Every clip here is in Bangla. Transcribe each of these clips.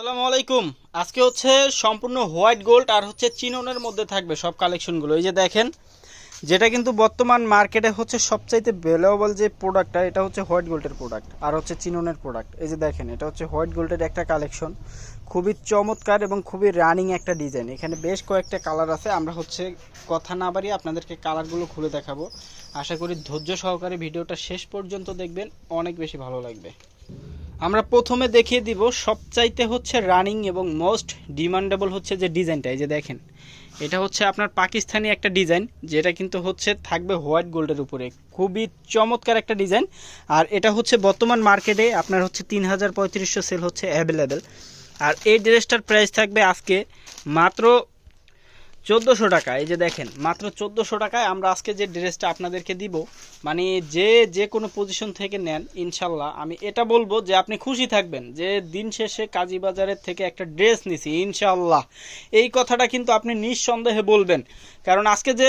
আসসালামু আলাইকুম। আজকে হচ্ছে সম্পূর্ণ হোয়াইট গোল্ড আর হচ্ছে চিননের মধ্যে থাকবে সব কালেকশনগুলো। এই যে দেখেন, যেটা কিন্তু বর্তমান মার্কেটে হচ্ছে সবচাইতে ভ্যালুয়েবল যে প্রোডাক্টটা এটা হচ্ছে হোয়াইট গোল্ডের প্রোডাক্ট আর হচ্ছে চিননের প্রোডাক্ট এই যে দেখেন, এটা হচ্ছে হোয়াইট গোল্ডের একটা কালেকশন। খুবই চমৎকার এবং খুবই রানিং একটা ডিজাইন এখানে বেশ কয়েকটা কালার আছে, আমরা হচ্ছে কথা না বাড়িয়ে আপনাদেরকে কালারগুলো খুলে দেখাবো। আশা করি ধৈর্য সহকারে ভিডিওটা শেষ পর্যন্ত দেখবেন, অনেক বেশি ভালো লাগবে। আমরা প্রথমে দেখিয়ে দিব সবচাইতে হচ্ছে রানিং এবং মোস্ট ডিমান্ডেবল হচ্ছে যে ডিজাইনটা, এই যে দেখেন। এটা হচ্ছে আপনার পাকিস্তানি একটা ডিজাইন, যেটা কিন্তু হচ্ছে থাকবে হোয়াইট গোল্ডের উপরে। খুবই চমৎকার একটা ডিজাইন। আর এটা হচ্ছে বর্তমান মার্কেটে আপনার হচ্ছে তিন হাজার পঁয়ত্রিশশো সেল হচ্ছে অ্যাভেলেবেল। আর এই ড্রেসটার প্রাইস থাকবে আজকে মাত্র চোদ্দোশো টাকা, এই যে দেখেন, মাত্র চোদ্দোশো টাকায় আমরা আজকে যে ড্রেসটা আপনাদেরকে দিব মানে যে যে কোনো পজিশন থেকে নেন, ইনশাল্লাহ আমি এটা বলব যে আপনি খুশি থাকবেন যে দিন শেষে কাজী বাজারের থেকে একটা ড্রেস নিছি, ইনশাল্লাহ। এই কথাটা কিন্তু আপনি নিঃসন্দেহে বলবেন। কারণ আজকে যে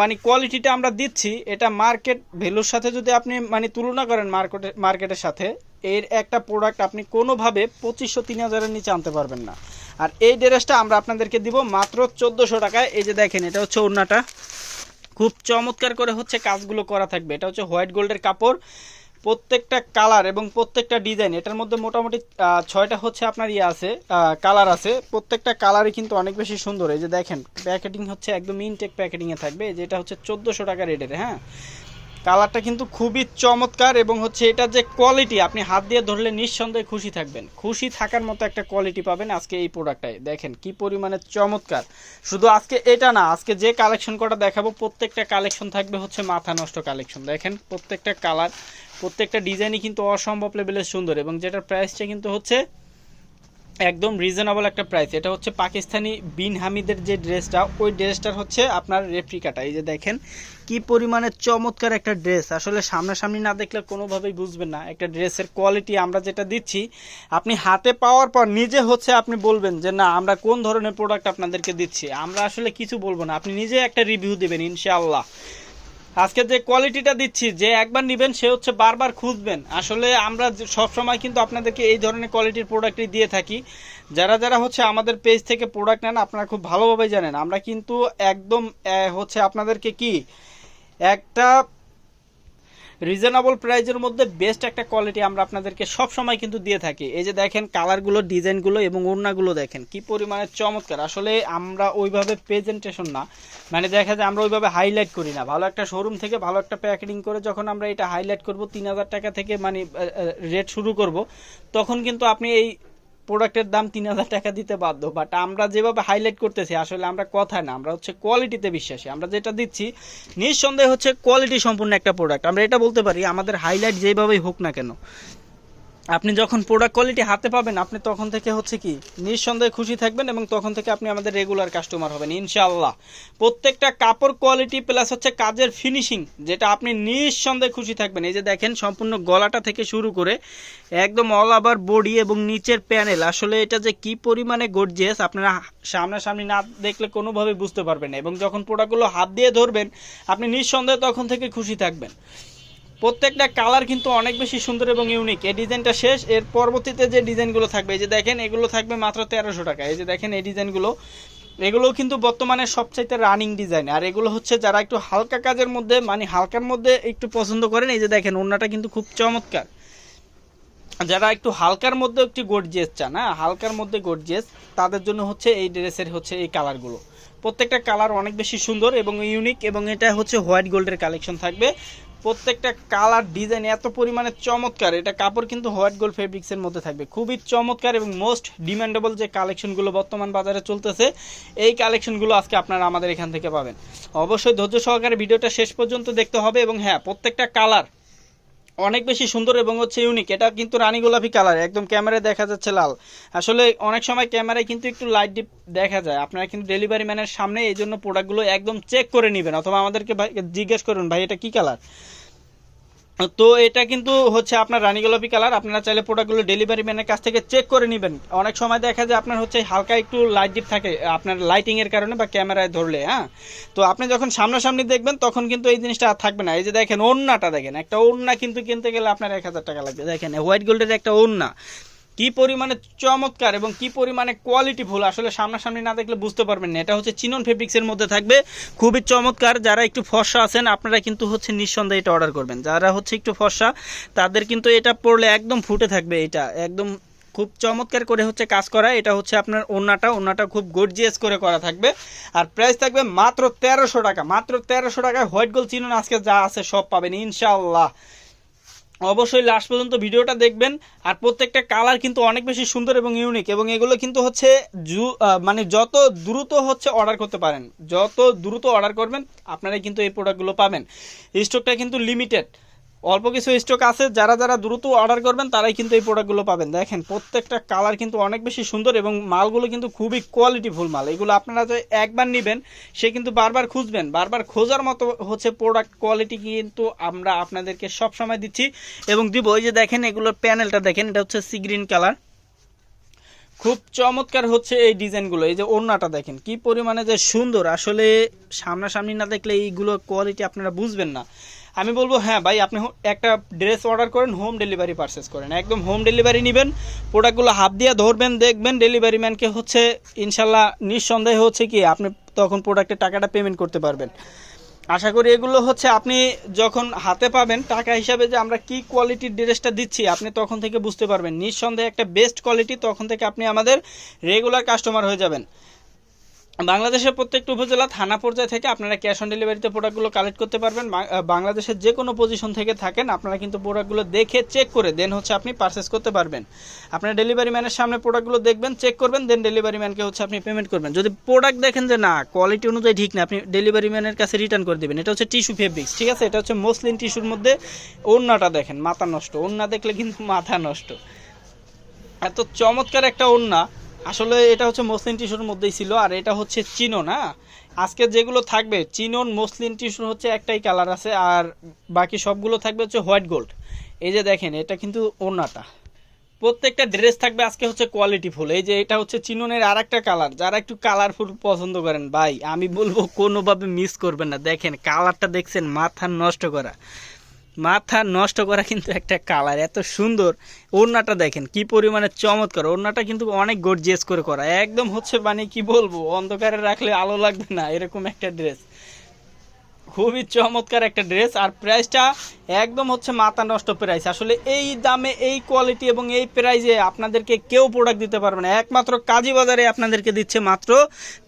মানে কোয়ালিটিটা আমরা দিচ্ছি, এটা মার্কেট ভ্যালুর সাথে যদি আপনি মানে তুলনা করেন মার্কেটে মার্কেটের সাথে এর একটা প্রোডাক্ট আপনি কোনোভাবে পঁচিশশো, তিন হাজারের নিচে আনতে পারবেন না। আর এই ড্রেসটা আমরা আপনাদেরকে দিব মাত্র চোদ্দোশো টাকায়। এই যে দেখেন, এটা হচ্ছে ওড়নাটা। খুব চমৎকার করে হচ্ছে কাজগুলো করা থাকবে। এটা হচ্ছে হোয়াইট গোল্ডের কাপড়। প্রত্যেকটা কালার এবং প্রত্যেকটা ডিজাইন, এটার মধ্যে মোটামুটি ছয়টা হচ্ছে আপনার ইয়ে আছে কালার আছে। প্রত্যেকটা কালারই কিন্তু অনেক বেশি সুন্দর। এই যে দেখেন, প্যাকেটিং হচ্ছে একদম ইনটেক প্যাকেটিংয়ে থাকবে। যেটা হচ্ছে চোদ্দোশো টাকা রেটের হ্যাঁ? কালারটা কিন্তু খুবই চমৎকার এবং হচ্ছে এটা যে কোয়ালিটি আপনি হাত দিয়ে ধরলে নিঃসন্দেহে খুশি থাকবেন। খুশি থাকার মতো একটা কোয়ালিটি পাবেন আজকে এই প্রোডাক্টটায় দেখেন কি পরিমাণে চমৎকার। শুধু আজকে এটা না, আজকে যে কালেকশন কটা দেখাবো, প্রত্যেকটা কালেকশন থাকবে হচ্ছে মাথা নষ্ট কালেকশন দেখেন প্রত্যেকটা কালার প্রত্যেকটা ডিজাইনই কিন্তু অসম্ভব লেভেলের সুন্দর এবং যেটার প্রাইসটা কিন্তু হচ্ছে একদম রিজনেবল একটা প্রাইস এটা হচ্ছে পাকিস্তানি বিন হামিদের যে ড্রেসটা, ওই ড্রেসটার হচ্ছে আপনার রেপ্লিকাটা এই যে দেখেন, কি পরিমাণে চমৎকার একটা ড্রেস। আসলে সামনাসামনি না দেখলে কোনোভাবেই বুঝবেন না একটা ড্রেসের কোয়ালিটি আমরা যেটা দিচ্ছি, আপনি হাতে পাওয়ার পর নিজে হচ্ছে আপনি বলবেন যে, না, আমরা কোন ধরনের প্রোডাক্ট আপনাদেরকে দিচ্ছি? আমরা আসলে কিছু বলব না। আপনি নিজে একটা রিভিউ দেবেন, ইনশাআল্লাহ। আজকে যে কোয়ালিটিটা দিচ্ছি, যে একবার নেবেন, সে হচ্ছে বারবার খুঁজবেন। আসলে আমরা সব সময় কিন্তু আপনাদেরকে এই ধরনের কোয়ালিটির প্রোডাক্টই দিয়ে থাকি। যারা যারা হচ্ছে আমাদের পেজ থেকে প্রোডাক্ট নেন, আপনারা খুব ভালোভাবে জানেন। আমরা কিন্তু একদম হচ্ছে আপনাদেরকে কি? একটা রিজনেবল প্রাইজের মধ্যে বেস্ট একটা কোয়ালিটি আমরা আপনাদেরকে সব সময় কিন্তু দিয়ে থাকি। এই যে দেখেন কালারগুলো ডিজাইনগুলো এবং ওড়নাগুলো দেখেন, কি পরিমাণে চমৎকার। আসলে আমরা ওইভাবে প্রেজেন্টেশন না। মানে দেখা যায় আমরা ওইভাবে হাইলাইট করি না। ভালো একটা শোরুম থেকে ভালো একটা প্যাকেটিং করে যখন আমরা এটা হাইলাইট করব, তিন হাজার টাকা থেকে মানে রেট শুরু করব, তখন কিন্তু আপনি এই প্রোডাক্টের দাম তিন হাজার টাকা দিতে বাধ্য বাট আমরা যেভাবে হাইলাইট করতেছি, আসলে আমরা কথা না, আমরা হচ্ছে কোয়ালিটিতে বিশ্বাসী। আমরা যেটা দিচ্ছি, নিঃসন্দেহে হচ্ছে কোয়ালিটি সম্পূর্ণ একটা প্রোডাক্ট আমরা এটা বলতে পারি, আমাদের হাইলাইট যেভাবেই হোক না কেন আপনি যখন প্রোডাক্ট কোয়ালিটি হাতে পাবেন, আপনি তখন থেকে হচ্ছে কি, নিঃসন্দেহে খুশি থাকবেন এবং তখন থেকে আপনি আমাদের রেগুলার কাস্টমার হবেন, ইনশাআল্লাহ। প্রত্যেকটা কাপড় কোয়ালিটি প্লাস হচ্ছে কাজের ফিনিশিং যেটা আপনি নিঃসন্দেহে খুশি থাকবেন। এই যে দেখেন, সম্পূর্ণ গলাটা থেকে শুরু করে একদম অল ওভার বডি এবং নিচের প্যানেল আসলে এটা যে কি পরিমাণে গর্জিয়াস আপনারা সামনাসামনি না দেখলে কোনোভাবে বুঝতে পারবেন এবং যখন প্রোডাক্টগুলো হাত দিয়ে ধরবেন, আপনি নিঃসন্দেহে তখন থেকে খুশি থাকবেন। প্রত্যেকটা কালার কিন্তু অনেক বেশি সুন্দর এবং ইউনিক এই ডিজাইনটা শেষ, এর পরবর্তীতে যে ডিজাইনগুলো থাকবে, এই যে দেখেন, এগুলো থাকবে মাত্র তেরোশো টাকা। এই যে দেখেন, এই ডিজাইনগুলো এগুলো কিন্তু বর্তমানে সবচাইতে রানিং ডিজাইন আর এগুলো হচ্ছে যারা একটু হালকা কাজের মধ্যে মানে হালকার মধ্যে একটু পছন্দ করেন, এই যে দেখেন, ওড়নাটা কিন্তু খুব চমৎকার। যারা একটু হালকার মধ্যে একটু গর্জিয়াস চান হ্যাঁ? হালকার মধ্যে গর্জিয়াস তাদের জন্য হচ্ছে এই ড্রেসের হচ্ছে এই কালারগুলো প্রত্যেকটা কালার অনেক বেশি সুন্দর এবং ইউনিক এবং এটা হচ্ছে হোয়াইট গোল্ডের কালেকশন থাকবে। প্রত্যেকটা কালার ডিজাইন এত পরিমাণে চমৎকার। এটা কাপড় কিন্তু হোয়াইট গোল্ড ফেব্রিক্সের মধ্যে থাকবে। খুবই চমৎকার এবং মোস্ট ডিমান্ডেবল যে কালেকশনগুলো বর্তমান বাজারে চলতেছে, এই কালেকশনগুলো আজকে আপনারা আমাদের এখান থেকে পাবেন। অবশ্যই ধৈর্য সহকারে ভিডিওটা শেষ পর্যন্ত দেখতে হবে এবং হ্যাঁ প্রত্যেকটা কালার অনেক বেশি সুন্দর এবং হচ্ছে ইউনিক এটা কিন্তু রানী গোলাপি কালার একদম ক্যামেরায় দেখা যাচ্ছে লাল। আসলে অনেক সময় ক্যামেরায় কিন্তু একটু লাইট ডিপ দেখা যায়। আপনারা কিন্তু ডেলিভারি ম্যানের সামনে এই জন্য প্রোডাক্টগুলো একদম চেক করে নেবেন অথবা আমাদেরকে ভাই জিজ্ঞেস করুন, ভাই, এটা কি কালার তো এটা কিন্তু হচ্ছে আপনার রানি গোলাপি কালার। আপনারা চাইলে প্রোডাক্টগুলো ডেলিভারি ম্যানের কাছ থেকে চেক করে নেবেন। অনেক সময় দেখা যায় আপনার হচ্ছে হালকা একটু লাইট ডিপ থাকে, আপনার লাইটিংয়ের কারণে বা ক্যামেরায় ধরলে হ্যাঁ? তো আপনি যখন সামনাসামনি দেখবেন, তখন কিন্তু এই জিনিসটা আর থাকবে না। এই যে দেখেন ওড়নাটা দেখেন, একটা ওড়না কিন্তু কিনতে গেলে আপনার এক হাজার টাকা লাগবে। দেখেন হোয়াইট গোল্ডের একটা ওড়না। কি পরিমাণে চমৎকার এবং কি পরিমাণে কোয়ালিটি ফুল আসলে সামনাসামনি না দেখলে বুঝতে পারবেন না। এটা হচ্ছে চিনন ফেব্রিক্সের মধ্যে থাকবে। খুবই চমৎকার, যারা একটু ফর্সা আছেন, আপনারা কিন্তু হচ্ছে নিঃসন্দেহে এটা অর্ডার করবেন। যারা হচ্ছে একটু ফর্সা, তাদের কিন্তু এটা পড়লে একদম ফুটে থাকবে এটা। একদম খুব চমৎকার করে হচ্ছে কাজ করা। এটা হচ্ছে আপনার ওন্নাটা। ওন্নাটা খুব গর্জিয়াস করে করা থাকবে। আর প্রাইস থাকবে মাত্র তেরোশো টাকা। মাত্র তেরোশো টাকায় হোয়াইট গোল্ড চিনুন আজকে যা আছে সব পাবেন, ইনশাআল্লাহ। অবশ্যই লাস্ট পর্যন্ত ভিডিওটা দেখবেন। আর প্রত্যেকটা কালার কিন্তু অনেক বেশি সুন্দর এবং ইউনিক এবং এগুলো কিন্তু হচ্ছে জু মানে যত দ্রুত হচ্ছে অর্ডার করতে পারেন, যত দ্রুত অর্ডার করবেন আপনারা কিন্তু এই প্রোডাক্টগুলো পাবেন। স্টকটা কিন্তু লিমিটেড অল্প কিছু স্টক আছে, যারা যারা দ্রুত অর্ডার করবেন, তারাই কিন্তু এই প্রোডাক্টগুলো পাবেন। দেখেন, প্রত্যেকটা কালার কিন্তু অনেক বেশি সুন্দর এবং মালগুলো কিন্তু খুবই কোয়ালিটিফুল মাল। এগুলো আপনারা যে একবার নেবেন, সে কিন্তু বারবার খুঁজবেন। বারবার খোঁজার মতো হচ্ছে প্রোডাক্ট কোয়ালিটি কিন্তু আমরা আপনাদেরকে সব সময় দিচ্ছি এবং দিব। ওই যে দেখেন, এগুলোর প্যানেলটা দেখেন, এটা হচ্ছে সি গ্রিন কালার খুব চমৎকার হচ্ছে এই ডিজাইনগুলো। এই যে ওড়নাটা দেখেন, কি পরিমাণে যে সুন্দর। আসলে সামনাসামনি না দেখলে এইগুলো কোয়ালিটি আপনারা বুঝবেন না। আমি বলব হ্যাঁ ভাই, আপনি একটা ড্রেস অর্ডার করেন হোম ডেলিভারি পারচেস করেন। একদম হোম ডেলিভারি নেবেন প্রোডাক্টগুলো হাত দিয়ে ধরবেন, দেখবেন ডেলিভারি ম্যানকে হচ্ছে, ইনশাল্লাহ নিঃসন্দেহে হচ্ছে কি, আপনি তখন প্রোডাক্টের টাকাটা পেমেন্ট করতে পারবেন। আশা করি এগুলো হচ্ছে আপনি যখন হাতে পাবেন, টাকা হিসাবে যে আমরা কি কোয়ালিটির ড্রেসটা দিচ্ছি, আপনি তখন থেকে বুঝতে পারবেন। নিঃসন্দেহে একটা বেস্ট কোয়ালিটি তখন থেকে আপনি আমাদের রেগুলার কাস্টমার হয়ে যাবেন। বাংলাদেশের প্রত্যেকটা উপজেলা থানা পর্যায়ে থেকে আপনারা ক্যাশ অন ডেলিভারিতে প্রোডাক্টগুলো কালেক্ট করতে পারবেন। বাংলাদেশের যে কোনো পজিশন থেকে থাকেন, আপনারা কিন্তু প্রোডাক্টগুলো দেখে চেক করে দেন হচ্ছে আপনি পারচেস করতে পারবেন। আপনার ডেলিভারি ম্যানের সামনে প্রোডাক্টগুলো দেখবেন চেক করবেন দেন ডেলিভারি ম্যানকে হচ্ছে আপনি পেমেন্ট করবেন। যদি প্রোডাক্ট দেখেন যে না কোয়ালিটি অনুযায়ী ঠিক না, আপনি ডেলিভারি ম্যানের কাছে রিটার্ন করে দেবেন। এটা হচ্ছে টিস্যু ফেব্রিক্স ঠিক আছে? এটা হচ্ছে মসলিন টিস্যুর মধ্যে ওড়নাটা দেখেন, মাথা নষ্ট। ওড়না দেখলে কিন্তু মাথা নষ্ট। এত চমৎকার একটা ওড়না। আসলে এটা হচ্ছে মসলিন টিস্যুর মধ্যেই ছিল, আর এটা হচ্ছে চিনো না? আজকে যেগুলো থাকবে চিনন মসলিন টিস্যুর হচ্ছে একটাই কালার আছে, আর বাকি সবগুলো থাকবে হচ্ছে হোয়াইট গোল্ড। এই যে দেখেন, এটা কিন্তু ওড়নাটা। প্রত্যেকটা ড্রেস থাকবে আজকে হচ্ছে কোয়ালিটি ফুল এই যে এটা হচ্ছে চিননের আর একটা কালার যারা একটু কালারফুল পছন্দ করেন, ভাই, আমি বলব কোনোভাবে মিস করবেন না। দেখেন কালারটা দেখছেন, মাথা নষ্ট করা। মাথা নষ্ট করা কিন্তু একটা কালার, এত সুন্দর। ওড়নাটা দেখেন, কি পরিমাণে চমৎকার। ওড়নাটা কিন্তু অনেক গর্জিয়াস করে করা। একদম হচ্ছে মানে কি বলব, অন্ধকারে রাখলে আলো লাগবে না, এরকম একটা ড্রেস খুবই চমৎকার একটা ড্রেস আর প্রাইসটা একদম হচ্ছে মাথা নষ্ট প্রাইস আসলে এই দামে, এই কোয়ালিটি এবং এই প্রাইসে আপনাদেরকে কেউ প্রোডাক্ট দিতে পারবে না। একমাত্র কাজী বাজারে আপনাদেরকে দিচ্ছে মাত্র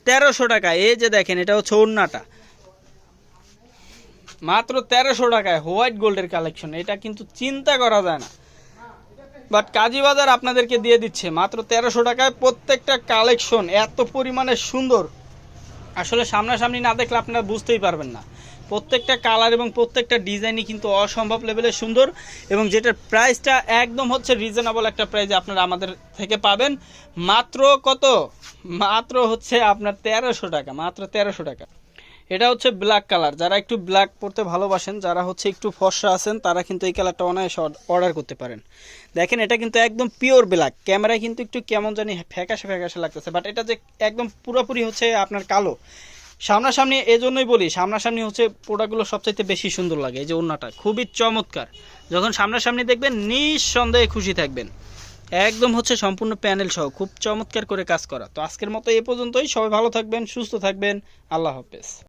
তেরোশো টাকা। এই যে দেখেন, এটা হচ্ছে ওড়নাটা। মাত্র তেরোশো টাকায় হোয়াইট গোল্ডের কালেকশন, এটা কিন্তু চিন্তা করা যায় না। বাট কাজী বাজার আপনাদেরকে দিয়ে দিচ্ছে, মাত্র তেরোশো টাকায় প্রত্যেকটা কালেকশন এত পরিমাণে সুন্দর। আসলে সামনাসামনি না দেখলে আপনারা বুঝতেই পারবেন না। প্রত্যেকটা কালার এবং প্রত্যেকটা ডিজাইনই কিন্তু অসম্ভব লেভেলে সুন্দর এবং যেটার প্রাইসটা একদম হচ্ছে রিজনেবল একটা প্রাইসে আপনারা আমাদের থেকে পাবেন। মাত্র কত? মাত্র হচ্ছে আপনার তেরোশো টাকা, মাত্র তেরোশো টাকা। এটা হচ্ছে ব্ল্যাক কালার যারা একটু ব্ল্যাক পরতে ভালোবাসেন, যারা হচ্ছে একটু ফর্সা আছেন, তারা কিন্তু এই কালারটা অনায়াসে অর্ডার করতে পারেন। দেখেন, এটা কিন্তু একদম পিওর ব্ল্যাক ক্যামেরায় কিন্তু একটু কেমন জানি ফ্যাকাশে ফ্যাকাশে লাগতেছে বাট এটা যে একদম পুরোপুরি হচ্ছে আপনার কালো। সামনাসামনি এজন্যই বলি, সামনাসামনি হচ্ছে প্রোডাক্টগুলো সবচাইতে বেশি সুন্দর লাগে, এই যে ওড়নাটা। খুবই চমৎকার। যখন সামনাসামনি দেখবেন, নিঃসন্দেহে খুশি থাকবেন। একদম হচ্ছে সম্পূর্ণ প্যানেল সহ, খুব চমৎকার করে কাজ করা। তো আজকের মতো এ পর্যন্তই। সবাই ভালো থাকবেন, সুস্থ থাকবেন। আল্লাহ হাফেজ।